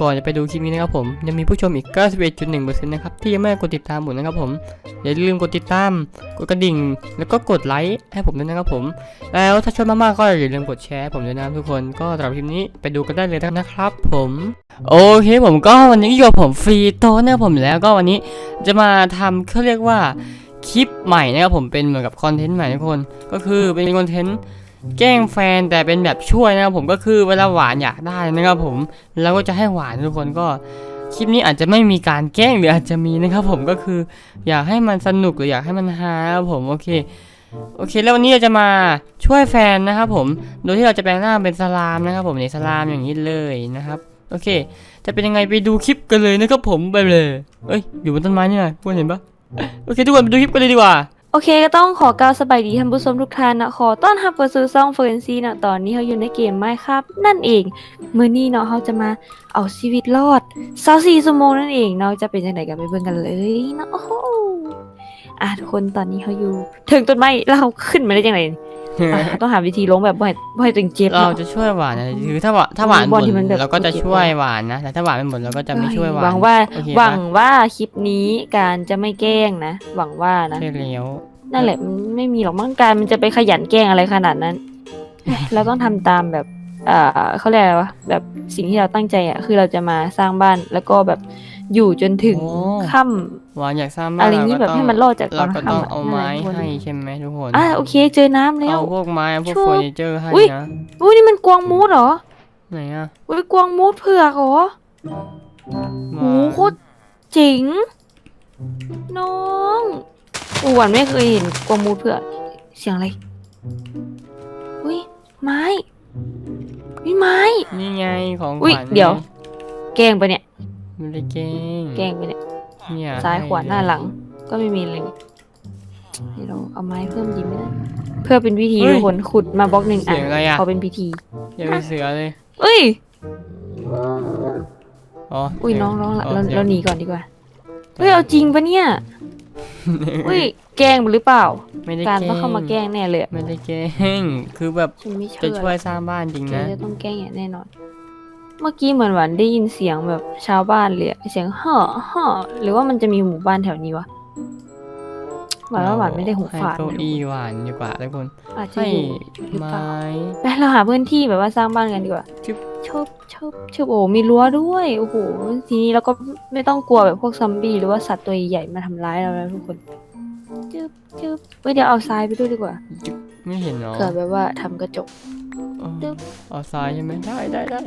ก่อนจะไปดูคลิปนี้นะครับผมยังมีผู้ชมอีก 91.1%นะครับที่ยังไม่กดติดตามผมนะครับผมอย่าลืมกดติดตามกดกระดิ่ง แล้วก็กดไลค์ให้ผมด้วยนะครับผม แล้วถ้าชอบมากๆก็อย่าลืมกดแชร์ผมด้วยนะทุกคนก็สำหรับคลิปนี้ไปดูกันได้เลยนะครับ ผมโอเคผมก็วันนี้อยู่กับผมฟรีโตนะครับผมแล้วก็วันนี้จะมาทำเขาเรียกว่าคลิปใหม่นะครับผมเป็นเหมือนกับคอนเทนต์ใหม่ทุกคน ก็คือเป็นคอนเทนต์ แกล้งแฟนแต่เป็นแบบช่วยนะครับผมก็คือเวลาหวานอยากได้นะครับผมเราก็จะให้หวานทุกคนก็คลิปนี้อาจจะไม่มีการแกล้งหรืออาจจะมีนะครับผมก็คืออยากให้มันสนุกหรืออยากให้มันฮาครับผมโอเคโอเค แล้ววันนี้เราจะมาช่วยแฟนนะครับผมโดยที่เราจะแปลงหน้าเป็นสลามนะครับผมในสลามอย่างนี้เลยนะครับโอเค จะเป็นยังไงไปดูคลิปกันเลยนะครับผมไปเลยเอ้ยอยู่บนต้นไม้นี่ไงพวกเห็นปะโอเค ทุกคนไปดูคลิปกันเลยดีกว่า โอเคก็ต้องขอกล่าวสบายดีท่านผู้ชมทุกท่านนะขอต้อนรับเข้าสู่ซ่องเฟรนซีนะตอนนี้เขาอยู่ในเกมไมครับ นั่นเองมื้อนี้เนาะเขาจะมาเอาชีวิตรอด24ชั่วโมงนั่นเองเนาะจะเป็นยังไงกันไปเบิ่งกันเลยเนาะโอ้โหอะทุกคนตอนนี้เขาอยู่ถึงต้นไม้แล้วเขาขึ้นมาได้ยังไง ต้องหาวิธีลงแบบบ่ให้บ่ให้ตัวเองเจ็บ เราเนาะจะช่วยหวานนะคือถ้าหวานถ้าหวานบบ่อลนที่มันแบบ เราก็จะโอเคช่วยหวานนะแต่ถ้าหวานไม่บ่นเราก็จะไม่ช่วยหวานหวังว่าโอเคหวัปะงว่าคลิปนี้การจะไม่แกล้งนะ หวังว่านะใช่แล้วนั่นแหละมันไม่มีหรอกมั้งการมันจะไปขยันแกล้งอะไรขนาดนั้น เราต้องทำตามแบบเอ่อเขาเรียกอะไรวะแบบสิ่งที่เราตั้งใจอะคือเราจะมาสร้างบ้านแล้วก็แบบ อยู่จนถึงโอ้ ค่ำหวานอยากสร้างบ้านอะไรอย่างนี้เาแบบก็ต้ให้มันรอดจากตเราอนก็ค่ำต้องอะเอานั่นแหไม้ละทุกคนให้ใช่ไหมทุกคนอะโอเคเจอน้ำแล้ว เอาพวกไม้พวกชูเฟอร์นิเจอร์ให้อุ๊ย นะอุ้ยนี่มันกวางมูดเหรอไหนอะอุ้ยกวางมูดเผือกเหรอโหโคตรเจ๋งน้องอ้วนไม่เคยเห็นกวางมูดเผือกเสียงอะไรอุ้ยไม้อุ้ยไม้ นี่ไงของอุ๊ยขวัญเดี๋ยว แกล้งไปะเนี่ย ไม่ได้แกล้งแกล้งไปะเนี่ยเนี่ยซ้ายขวาหน้าให้หลัง ก็ไม่มีอะไรนี่เดี๋ยวเราเอาไม้เพิ่มดีไหมนะเพื่อเป็นพิธีทุกคนขุดมาบล็อกหนึ่งเสียงอะไรอะพอเป็นพิธีอย่าไปเสือเลยเอ้ยอ๋ออุ้ยเสีงน้องร้องละอ๋อเราสียงเราหนีก่อนดีกว่าเฮ้ยเอาจริงปะเนี่ยอุ้ยแกล้งหรือเปล่าไม่ได้การแกล้ต้องเข้ามาแกล้งแน่เลยอะไม่ได้แกล้งคือแบบฉันไม่จะเชื่อช่วยสร้างบ้านจริงแกนะจะต้องแกล้งอย่างแน่นอน เมื่อกี้เหมือนหวานได้ยินเสียงแบบชาวบ้านเลยอะเสียงเห่อเห่อหรือว่ามันจะมีหมู่บ้านแถวนี้วะหวานว่าหวานไม่ได้หูให้ฝาดเก้านะอี้หวานดีกว่าทุกคนอาจจะให้อยู่หรือเปล่าไม้ไปเราหาพื้นที่แบบว่าสร้างบ้านกันดีกว่าชึบชบชบชบโอ้มีรั้วด้วยโอ้โหทีนี้เราก็ไม่ต้องกลัวแบบพวกซอมบี้หรือว่าสัตว์ตัวใหญ่ๆมาทำร้ายเราแล้วทุกคนจึ๊บจึ๊บเฮ้ยเดี๋ยวเอาทรายไปด้วยดีกว่า ไม่เห็นเนาะเผื่อแบบว่าทำกระจก จึ๊บ เอาทรายใช่ไหมได้ได้ได้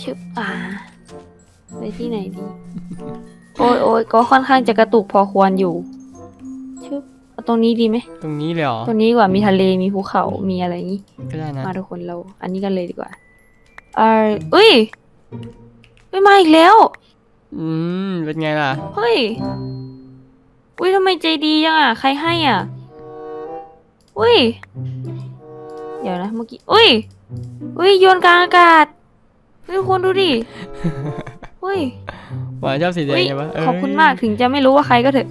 ชึบอ่าไปที่ไหนดี โอ้ยโอ้ยก็ค่อนข้างจะกระตุกพอควรอยู่ชึบเอาตรงนี้ดีไหมตรงนี้เลยเหรอตรงนี้ดีกว่ามีทะเลมีภูเขามีอะไรอย่างนี้ ก็ได้นะมาทุกคนเรา อันนี้กันเลยดีกว่าเออเอ้ยไม่มาอีกแล้ว อืมเป็นไงล่ะ เฮ้ย อุ้ยทำไมใจดีจังอะ ใครให้อะ อุ้ย เดี๋ยวนะเมื่อกี้อุ้ยอุ้ยโยนกลางอากาศเฮ้ยทุกคนดูดิอุ้ยหวานชอบสีแดงอุ้ยใช่ปะเขอบคุณมากถึงจะไม่รู้ว่าใครก็เถอะ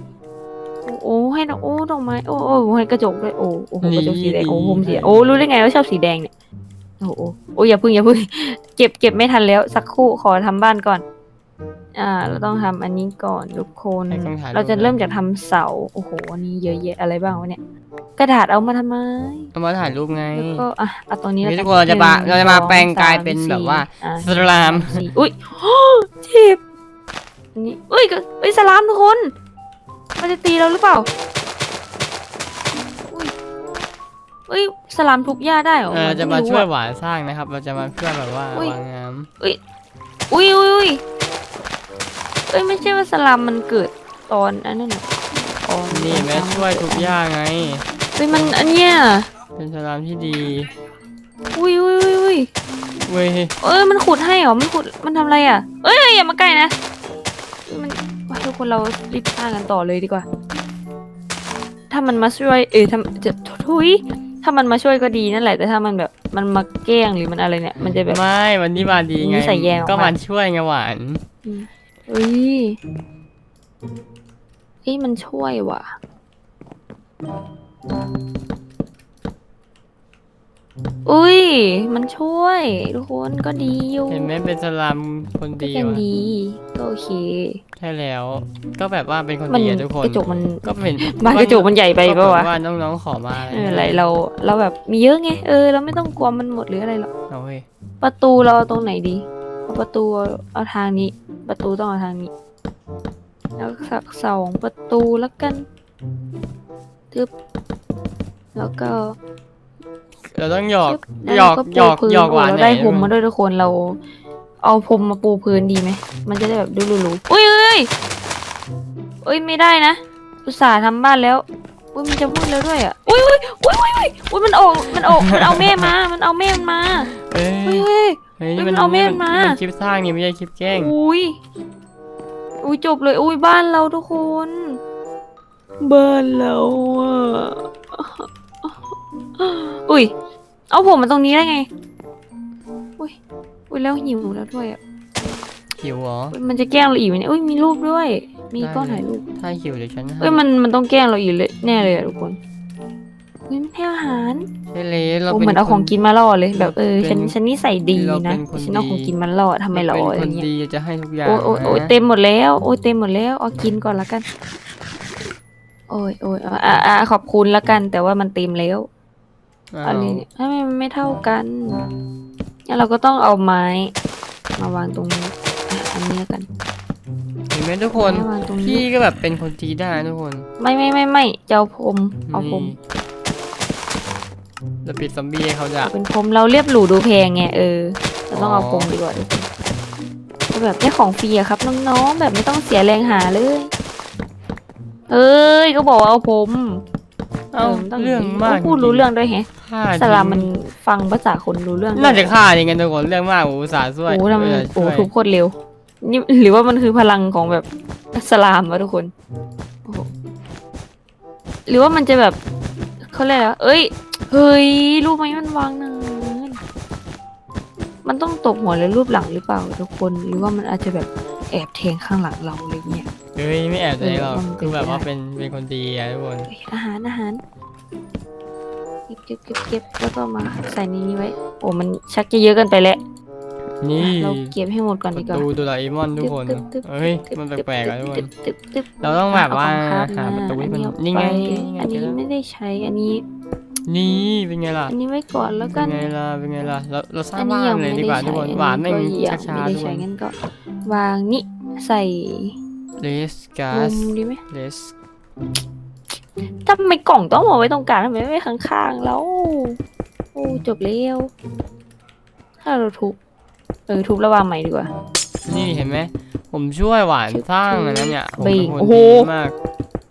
โอ้โอ้ให้ดอกโอ้ดอกไม้โอ้โอ้ให้กระจกด้วยโอ้โอ้โหกระจกสีแดงโอ้ผมสีแดงโอ้รู้ได้ไงว่าชอบสีแดงเนี่ยโอ้โอ้โอ้อย่าพึ่งอย่าพึ่งเก็บเก็บไม่ทันแล้วสักครู่ขอทำบ้านก่อน อ่า เราต้องทำอันนี้ก่อนทุกคนให้กล้องถ่ายรูป เราจะเริ่มจากทำเสา โอ้โหอันนี้เยอะแยะอะไรบ้างวะเนี่ย กระดาษเอามาทำไม เอามาถ่ายรูปไง แล้วก็อะเอาตรงนี้นี่แล้วทุกคนเราจะมาหนึ่งเราจะมาสองแปลงกายสมเป็นสี่แบบว่าอะสลาม สี่อุ้ย เจ็บอันนี่อุ้ยก็อุ้ยสลามทุกคน มันจะตีเราหรือเปล่า อุ้ยอุ้ยสลามทุบหญ้าได้เหรอเออจะมาไรู้ช่วยอะหวานสร้างนะครับ เราจะมาเพื่อแบบว่าอุ๊ยวางงามอุ้ยอุ้ยอุ้ย เอ้ยไม่ใช่ว่าสลามมันเกิดตอนอันนั้นน่ะอ๋อนี่แม่ช่วยทุกอย่างไง เฮ้ยมันอันเนี้ยเป็นสลามที่ดีอุ้ยอุ้ยอุ้ยอุ้ยเว้ยเอ้ยมันขุดให้เหรอมันขุดมันทำอะไรอะเอ้ยอย่ามาใกล้นะมันว่าทุกคนเรารีบสร้างกันต่อเลยดีกว่า ถ้ามันมาช่วยเออทำจะทุยถ้ามันมาช่วยก็ดีนั่นแหละแต่ถ้ามันแบบมันมาแกล้งหรือมันอะไรเนี่ย มันจะแบบไม่วันนี้มาดีไงนิสัยแย่มากก็มันช่วยไงหวาน เอ้ยเอ้ยมันช่วยว่ะ อุ้ย มันช่วย ทุกคนก็ดีอยู่เห็นไหมเป็นสลามคนก็ดียังวะดี ก็โอเค ใช่แล้ว ก็แบบว่าเป็นคนมันดีอะทุกคน กระจกมันก็เป็นบ้านกระจกมันใหญ่ไปก็ปะวะแบบว่าน้องๆขอมาอะไรเอออะไรเรา เราแบบมีเยอะไง เออ เราไม่ต้องกลัวมันหมดหรืออะไรหรอก เอาเว้ยประตูเราเอาตรงไหนดีเอาประตูเอาทางนี้ ประตูต้องเอาทางนี้ แล้วสักสองประตูแล้วกันทึบแล้วก็เราต้องหยอกทึบแล้วหยอกเราหยอกปูพื้นหยอกหวานโเราได้หน่อยพรมมาด้วยทุกคนเรา เอาพรมมาปูพื้นดีไหม มันจะได้แบบดูหรูๆอุ้ยเอ้ยเอ้ยไม่ได้นะ อุตส่าห์ทำบ้านแล้วอุ้ยมันจะมืดแล้วด้วยอะอุ้ยอุ้ยอุ้ยอุ้ยอุ้ยอุ้ยมันออกมันออกมันเอาแม่มา มันเอาแม่มันมาเอ้เฮ้ยยเฮ้ยเฮ้ยเฮ้ยมันมันเอาเมฆมา นคลิปสร้างนี่ไม่ใช่คลิปแกล้งอุ้ย อุ้ยจบเลย อุ้ยบ้านเราทุกคน บ้านเราอะอุ้ย เอาผมมาตรงนี้ได้ไง อุ้ย อุ้ยแล้วหิวแล้วด้วยอะหิวเหรอ อุ๊ยมันจะแกล้งเราอีกไหมเนี่ยอุ้ยมีรูปด้วย มีได้กล้องถ่ายรูปถ้าหิวเดี๋ยวฉันให้เอ้ยมันมันต้องแกล้งเราอีกเลยแน่เลยอะทุกคน เฮ้ยมันให้อาหารใช่เลยเราโอ้เป็นเหมือนเอาคของกินมาล่อเลย แบบเออเป็นฉันฉันนิสัยดีเรานะเป็นคนฉันเอาดีของกินมาล่อทำไมหรอเราอะไรเป็นคนเงี้ยดีจะให้ทุกอย่างโอ้ยโอ้ยโอ้ยนะเต็มหมดแล้วโอ้ยเต็มหมดแล้วเอากินก่อนละกัน โอ้ยโอ้ยอะอะอะขอบคุณละกัน แต่ว่ามันเต็มแล้วอ้าวอันนี้ทำไมมันไม่เท่ากันงั้นเราก็ต้องเอาไม้ มาวางตรงนี้อะอันนี้ละกันเห็นไหมทุกคนไม้วางตรงพี่นี้ก็แบบเป็นคนดีได้นะทุกคน ไม่ไม่ไม่ไม่จะเอาพรมเอาพรมนี่ จะปิดซอมบี้ให้เขาจะเอาเป็นพรมเราเรียบหรูดูแพงไงเออเราต้องเอาอ๋อพรมดีกว่าทุกคนเอาแบบได้ของฟรีอะครับน้องๆแบบไม่ต้องเสียแรงหาเลยเอ้ยก็บอกว่าเอาพรมเอ้ามันต้เรื่องมากพูดรู้เรื่องด้วยแฮะฆ่าสลามทิ้งมันฟังภาษาคนรู้เรื่องน่าจะฆ่าอย่างเงี้ยทุกคนเรื่องมากโอ้อุตส่าห์ช่วยโอ้ทำไมเออโอ้ช่วยทุบโคตรเร็วนี่หรือว่ามันคือพลังของแบบสลามวะทุกคนโอ้โหหรือว่ามันจะแบบเขาเรียกอะไรวะเอ้ย เฮ้ย รูปไหมมันวางนานมันต้องตบหัวหรือรูปหลังหรือเปล่าทุกคน หรือว่ามันอาจจะแบบแอบแทงข้างหลังเราอะไรเงี้ย เฮ้ยไม่แอบใจหรอกเออมันเป็นคือแบบไปได้ว่าเป็นเป็นคนดีอะทุกคนเอ้ยอาหารอาหาร เก็บเก็บเก็บเก็บแล้วก็มาใส่ในนี้ไว้ โอ้มันชักจะเยอะเกินไปแล้วนี่เราเก็บให้หมดก่อนปดีระกว่าตูโดราเอมอนทุกคนตึ๊บตึ๊บเฮ้ยตึ๊บมันแปลกๆอะทุกคนตึ๊บตึ๊บตึ๊บเราต้องแบบว่าเอของหาประตูอัที่มันนี้เอานี่ไงไปนี่ไงอันนี้เจอแล้วไม่ได้ใช้อันนี้ นี่เป็นไงล่ะอันนี้ไว้ก่อนแล้วเป็กันนไงล่ะเป็นไงล่ะเราเราสร้างอันนี้บ้านยังเลไม่ยดีได้กว่าทุใช้กคนอันหวานนี้แม่งก็ยังช้าไม่ๆได้ทุกคใช้นงั้นก็ วางนี่ใส่เลสกามุสมดีไหมเลสทำไมกล่องต้องมาไว้ตรงกลางทำไมไม่ไว้ข้างๆแล้วโอ้จบแล้วถ้าเราทุบเออทุบแล้ววางใหม่ดีกว่า นี่เห็นไหมผมช่วยหวานสร้างอันนั้นเนี่ยผมเป็นเบ่งคนโอ้โหดีมาก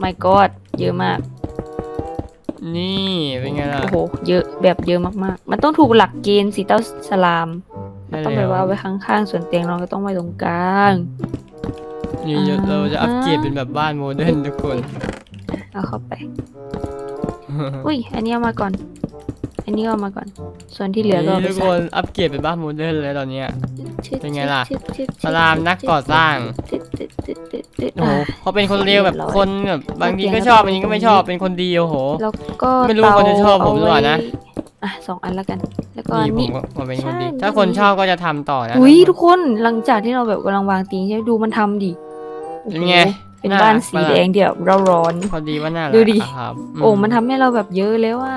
my god เยอะมาก นี่เป็นไงล่ะโอ้โห เยอะแบบเยอะมากๆ มันต้องถูกหลักเกณฑ์สีเต้าสลามได้ต้องไปแล้ววางไว้ข้างๆ ส่วนเตียงเราก็ต้องไว้ตรงกลางนี่เดี๋ยวเราจะอัปเกรดเป็นแบบบ้านโมเดิร์นทุกคน เอาเข้าไป อุ้ย อันนี้เอามาก่อน อันนี้เอามาก่อน ส่วนที่เหลือก็เอานี่ไปทุกใส่คนอัปเกรดเป็นบ้านโมเดิร์นเลยตอนเนี้ย เป็นไงล่ะชึดชึดชึดสลามนักก่อสร้าง โอ้โหเขาเป็นคนเลวแบบคนแบบบางทีก็ชอบ บางทีก็ไม่ชอบ เป็นคนดีโอ้โห แล้วก็ไม่รู้คนจะชอบผมหรือเปล่านะ อะสองอันแล้วกัน แล้วก็นี่ผมก็เป็นคนดีใช่ถ้าคนชอบก็จะทำต่อนะ อุ้ยทุกคนหลังจากที่เราแบบกำลังวางตียงใช่ไหมดูมันทำดิเป็นไงเป็นบ้านสีแดงเดี่ยวเราร้อนพอดีว่าน่ารักดูดิอะครับโอ้มันทำให้เราแบบเยอะแล้วว่า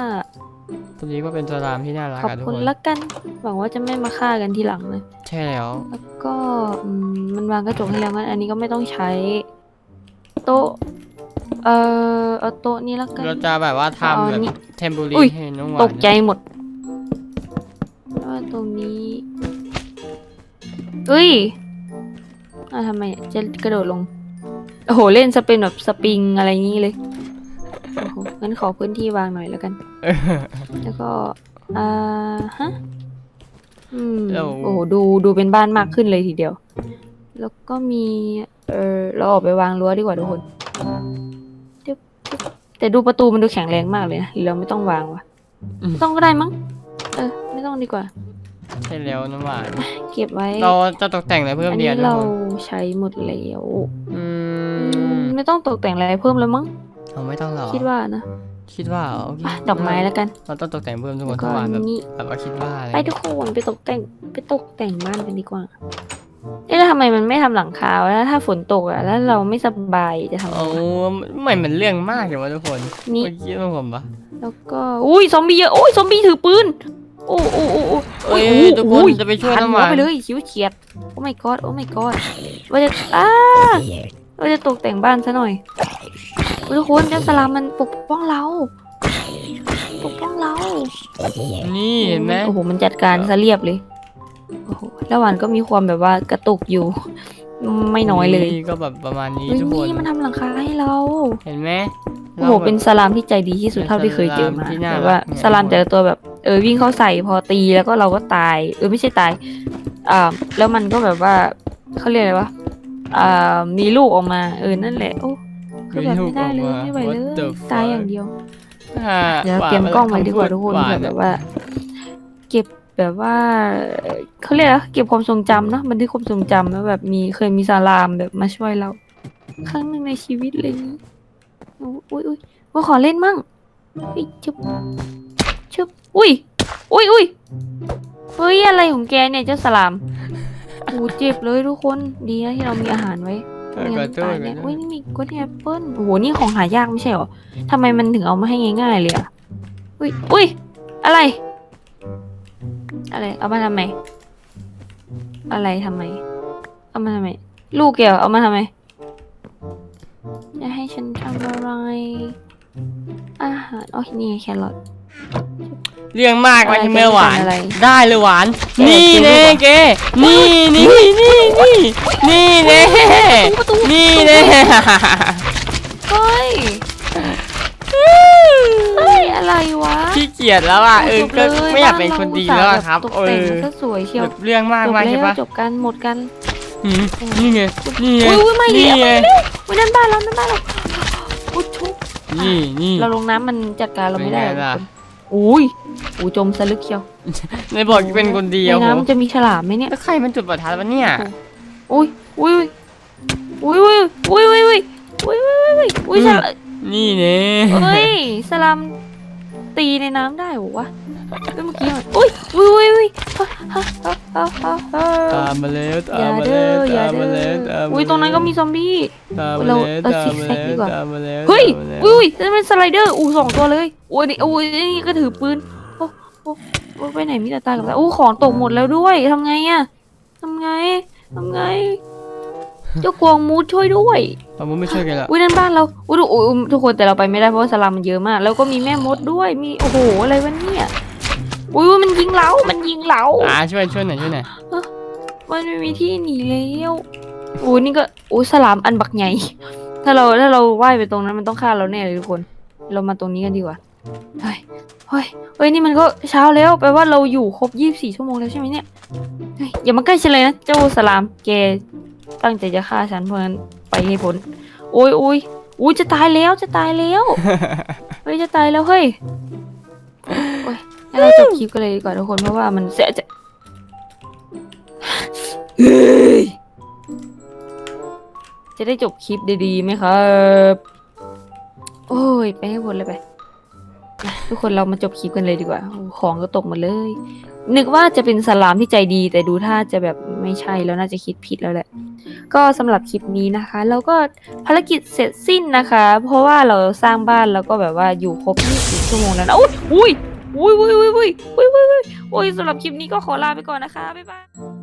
พอดีก็เป็นสลามที่น่ารักขอบอะทุกคุคณนละกันหวังว่าจะไม่มาฆ่ากันทีหลังนะ ใช่แล้ว แล้วก็อืมมันวางกระจกให้แล้วงั้นอันนี้ก็ไม่ต้องใช้ โต๊ะ เอ่อเอาโต๊ะนี้ละกัน เราจะแบบว่าเอาทำอัแบนบนี้เทมโบลีอุ้ยให้น้องหวานตกใจหมดแล้วว่าตรงนี้เอ้ยอะทำไมจะกระโดดลง โอ้โห เล่นสเป็นแบบสปริงอะไรงี้เลย โอ้โหงั้นขอพื้นที่วางหน่อยแล้วกันเออแล้วก็อ่าฮะอืมแล้วโอ้โหดูดูเป็นบ้านมากขึ้นเลยทีเดียว แล้วก็มีเออเราออกไปวางรั้วดีกว่าทุกคนจึ๊บจึ๊บแต่ดูประตูมันดูแข็งแรงมากเลยนะหรือเราไม่ต้องวางวะอืมต้องก็ได้มั้งเออ ไม่ต้องดีกว่า ใช่แล้วน้องหวานเก็บไว้ เราจะตกแต่งอะไรเพิ่มอันเดีนี้ยวทุกเราคนใช้หมดแล้ว อือืมมไม่ต้องตกแต่งอะไรเพิ่มแล้วมั้ง เอาไม่ต้องหรอคิดว่านะ คิดว่าโอเคอะดอกไม้แล้วกัน เราต้องตกแต่งเพิ่มทุกคแล้วนก็ทุกวันแบบนี่แบบว่าคิดว่าอะไรไปทุกคนไปตกแต่งไปตกแต่งบ้านกันดีกว่าเอ๊ะแล้วทำไมมันไม่ทำหลังคาวะแล้วถ้าฝนตกอะแล้วเราไม่สบายจะทำไงโอ้วะไม่เหมือนเรื่องมากเลยวะทุกคนนี่เมื่อกี้มันผมปะแล้วก็อุ้ยซอมบี้เยอะโอ้ยซอมบี้ถือปืนโอ้โอ้โอ้โอ้เอ้ยโอ้ทุกคนจะไปช่วยหันน้ำหหัววานไปเลยชิวเฉียดโอ้ my god โอ้ my god ว่าจะอ้าว่าจะตกแต่งบ้านซะหน่อยโอ้ย ทุกคนเจ้าสลามมันปกป้องเรา ปกป้องเรา นี่เห็นไหมโอ้โห มันจัดการซะเรียบเลย โอ้โหแล้วหวานก็มีความแบบว่ากระตุกอยู่ ไม่น้อยเลยนี่ก็แบบประมาณนี้เฮ้ยทุกคนนี่มันทำหลังคาให้เรา เห็นไหมโอ้โห เป็นสลามที่ใจดีที่สุดเท่าที่เคยเจอมาเป็นสลามที่น่าแบบว่ารักเนี่ยสลามแต่ละตัวแบบเออวิ่งเข้าใส่พอตีแล้วก็เราก็ตาย เออไม่ใช่ตาย อ่า แล้วมันก็แบบว่าเขาเรียกอะไรวะ อ่า มีลูกออกมา เออ นั่นแหละ โอ้ คือแบบไม่ได้เลยไม่ไหวเลย ตายอย่างเดียวอ่าเดี๋ยวหวานเก็บกล้องไว้ดีกว่าทุกคนหวาเผื่อแบบว่า เก็บแบบว่าเอ่อเขาเรียกอะไรเก็บความทรงจำเนาะบันทึกความทรงจำแล้วแบบมีเคยมีสลามแบบมาช่วยเรา ครั้งหนึ่งในชีวิตเลยนี่อุ้ยอุ้ยอุ้ยว่าขอเล่นมั่งเฮ้ยชึบชึบอุ้ยอุ้ยอุ้ยเฮ้ยอะไรของแกเนี่ยเจ้าสลามโอ้เจ็บเลยทุกคนดีนะที่เรามีอาหารไว้ เออของั้นโทตาษยขอเนี่ยโทอุ้ยนี่มีกดแอปเปิ้ลโอ้โหนี่ของหายากไม่ใช่เหรอทำไมมันถึงเอามาให้ง่ายๆเลยอะอุ้ยอุ้ยอะไร อะไร เอามาทำไม อะไรทำไม เอามาทำไม ลูกแกเหรอเอามาทำไม จะให้ฉันทำอะไร อาหารโอ้ยนี่ไงแครอท เรื่องมากอะไรมาที่เมื่อหวาน อะไรได้เลยหวานแกนี่เจอเน่ลูกเหรอเกนี่นี่นี่นี่นี่เน่ประตู นี่เน่ เฮ้ย เฮ้ย อะไรวะขี้เกียจแล้วอะเออจบก็ลไม่อยากเป็นคนดีแล้วอะครับตกเอแต่งอซะสวยเชียวแบบเรื่องมากจบมากแล้ใช่วปะจบกันหมดกันหืมนี่ไงนี่ไงอุ้ยอุ้ยไม่นี่เลี้ยไงอุ้ยนั่นบ้านเรานั่นบ้านเราอุ้ยชุบนี่นี่ เราลงน้ำมันจัดการเราไม่ได้เป็นไงล่ะทุกคน อุ้ยอุ้ยจมสลึกเชียวในบอกเป็นคนดีในอะผมน้ำมันจะมีฉลามไหมเนี่ยแล้วใครมันจุดประทัดวะเนี่ยอุ้ยอุ้ยอุ้ยอุ้ยอุ้ยอุ้ยอุ้ยอุ้ยอุ้ยอุ้ยอุ้ยอุ้ยฉลามนี่เน่เฮ้ยสลาม ตีในน้ำได้เหรอวะเฮ้ยเมื่อกี้มันอุ้ยอุ้ยอุ้ยอุ้ยฮ่าฮ่าฮ่าฮ่าฮ่าตามมาแล้วอตามย่ามาเด้แล้วออย่าตามเด้มาแล้วอตามมาอุ้ยตรงนั้นก็มีซอมบี้ตามมาเราแล้วเราตามซิกมาแซกดีแล้วกว่าตามมาแล้วเฮ้ยตามมาแล้วอุ้ยอุ้ยนั่นเป็นสไลเดอร์อู้สองตัวเลยอุ้ยนี่อุ้ยนี่ก็ถือปืนโอ้โอ้โอ้ไปไหนมีแต่ตากับตาอู้ของตกหมดแล้วด้วยทำไงอะทำไงทำไง เจ้ากวางมูดช่วยด้วยเราไม่ช่วยกันละอุ้ยนั่นบ้านเราอุ้ยดูอุ้ยทุกคนแต่เราไปไม่ได้เพราะว่าสลามมันเยอะมาก แล้วก็มีแม่มดด้วยมีโอ้โหอะไรวะเนี่ยอุ้ยมันยิงเรามันยิงเราอ่าช่วยช่วยหน่อยช่วยหน่อยมันไม่มีที่หนีแล้วอุ้ยนี่ก็อุ้ยสลามอันบักใหญ่ ถ้าเราถ้าเราว่ายไปตรงนั้นมันต้องฆ่าเราแน่เลยทุกคน เรามาตรงนี้กันดีกว่าเฮ้ยเฮ้ยเฮ้ยนี่มันก็เช้าแล้วแปลว่าเราอยู่ครบยี่สิบสี่ชั่วโมงแล้วใช่ไหมเนี่ยเฮ้ยอย่ามาใกล้ฉันเลยนะเจ้าสลามแก ตั้งใจจะฆ่าฉันเพราะฉะนั้นไปให้พ้นโอ้ยโอ้ยอุ้ยจะตายแล้วจะตายแล้วเฮ้ยจะตายแล้วเฮ้ยโอ้ยให้เราจบคลิปกันเลยดีกว่าทุกคนเพราะว่ามันเสียจะเฮ้ยจะได้จบคลิปดีๆไหมครับ โอ้ย ไปให้พ้นเลยไปมาทุกคนเรามาจบคลิปกันเลยดีกว่าโอ้ของก็ตกหมดเลย นึกว่าจะเป็นสลามที่ใจดี แต่ดูท่าจะแบบไม่ใช่แล้วน่าจะคิดผิดแล้วแหละ ก็สำหรับคลิปนี้นะคะ เราก็ภารกิจเสร็จสิ้นนะคะ เพราะว่าเราสร้างบ้านแล้วก็แบบว่าอยู่ครบ24ชั่วโมงแล้วนอุ้ยอุ้ยอุ้ยอุ้ยอุ้ยอุ้ยอุ้ยอุ้ยอุ้ยสำหรับคลิปนี้ก็ขอลาไปก่อนนะคะบ๊ายบาย